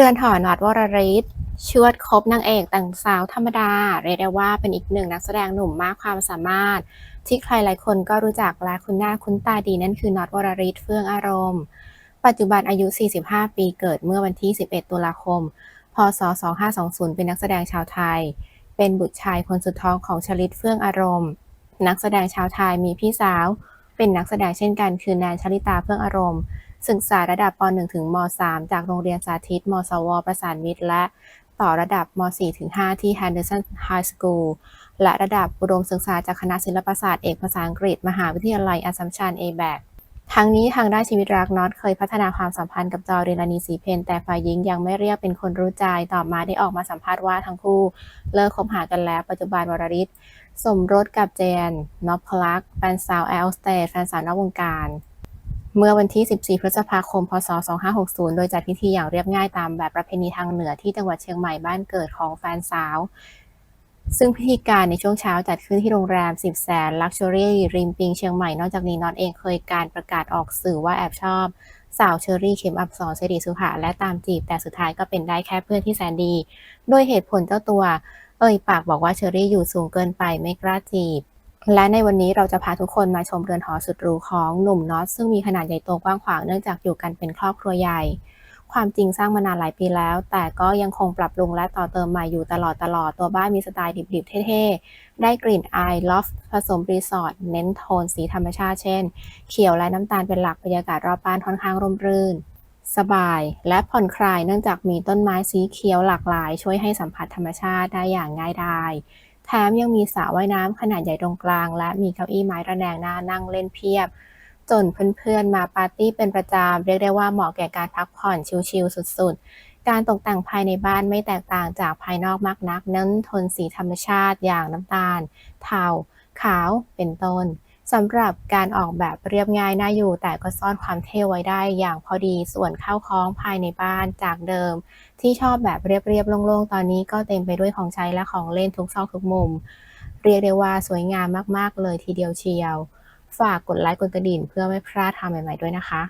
เรือนหอน็อตวรริศชวดคบนางเอกแต่งสาวธรรมดา เรียกได้ว่าเป็นอีกหนึ่งนักแสดงหนุ่มมากความสามารถ ที่ใครหลายคนก็รู้จักและคุ้นหน้าคุ้นตาดีนั่นคือน็อตวรริศเฟื่องอารมณ์ ปัจจุบันอายุ 45 ปีเกิดเมื่อวันที่ 11 ตุลาคม พศ 2520 เป็นนักแสดงชาวไทย เป็นบุตรชายคนสุดท้องของชลิตเฟื่องอารมณ์ นักแสดงชาวไทยมีพี่สาว เป็นนักแสดงเช่นกันคือแนนชลิตาเฟื่องอารมณ์ ศึกษาระดับป .1 ถึงม .3 จากโรงเรียนสาธิต มสว ประสานมิตร และต่อระดับม .4 ถึง 5 ที่ Henderson High School และระดับอุดมศึกษาจากคณะศิลปศาสตร์เอกภาษาอังกฤษ มหาวิทยาลัยอัสสัมชัญ ABAC ทั้งนี้ทางด้านชีวิตรักน็อตเคยพัฒนาความสัมพันธ์กับจอเรลานีสีเพนแต่ฝ่ายหญิงยังไม่เรียกเป็นคนรู้ใจ ต่อมาได้ออกมาสัมภาษณ์ว่าทั้งคู่เลิกคบหากันแล้วปัจจุบันวรริศสมรสกับเจนนอพลักแฟนสาวแอลสเตดแฟนสาวนอกวงการ เมื่อวันที่ 14 พฤษภาคม พศ 2560 โดยจัดพิธีอย่างเรียบง่ายตามแบบประเพณีทางเหนือที่จังหวัดเชียงใหม่บ้านเกิดของแฟนสาว ซึ่งพิธีการในช่วงเช้าจัดขึ้นที่โรงแรม 10 แสน ลักชัวรี่ริมปิงเชียงใหม่ นอกจากนี้น็อตเองเคยการประกาศออกสื่อว่าแอบชอบ สาวเชอรี่เข็มอับสอนสิริสุภาและตามจีบ แต่สุดท้ายก็เป็นได้แค่เพื่อนที่แสนดีด้วยเหตุผลเจ้าตัว เอ่ยปากบอกว่าเชอรี่อยู่สูงเกินไปไม่กล้าจีบ และในวันนี้เราจะพาทุกคนมาชมเรือนหอสุดหรูของหนุ่มน็อตซึ่งมีขนาดใหญ่โตกว้างขวางเนื่องจากอยู่กันเป็นครอบครัวใหญ่ ความจริงสร้างมานานหลายปีแล้ว แต่ก็ยังคงปรับปรุงและต่อเติมใหม่อยู่ตลอดตลอดตัวบ้านมีสไตล์ดิบๆ เท่ๆ ได้กลิ่นอายลอฟผสมรีสอร์ทเน้นโทนสีธรรมชาติเช่น เขียวและน้ำตาลเป็นหลักบรรยากาศรอบบ้านค่อนข้างร่มรื่นสบายและผ่อนคลายเนื่องจากมีต้นไม้สีเขียวหลากหลาย ช่วยให้สัมผัสธรรมชาติได้อย่างง่ายดาย แถมยังมีสระว่ายน้ำขนาดใหญ่ตรงกลาง และมีเก้าอี้ไม้ระแนงหน้านั่งเล่นเพียบ จนเพื่อนๆมาปาร์ตี้เป็นประจำเรียกได้ว่าเหมาะแก่การพักผ่อนชิลๆสุดๆ การตกแต่งภายในบ้านไม่แตกต่างจากภายนอกมากนัก เน้นโทนสีธรรมชาติอย่างน้ำตาล เทาขาวเป็นต้น สำหรับการออกแบบเรียบง่ายน่าอยู่ แต่ก็ซ่อนความเท่ไว้ได้อย่างพอดีส่วนข้าวของภายในบ้านจากเดิม ที่ชอบแบบเรียบๆโล่งๆ ตอนนี้ก็เต็มไปด้วยของใช้และของเล่นทุกซอกทุกมุม เรียกได้ว่าสวยงามมากๆเลยทีเดียวเชียว ฝากกดไลค์กดกระดิ่งเพื่อไม่พลาดทำใหม่ๆด้วยนะคะ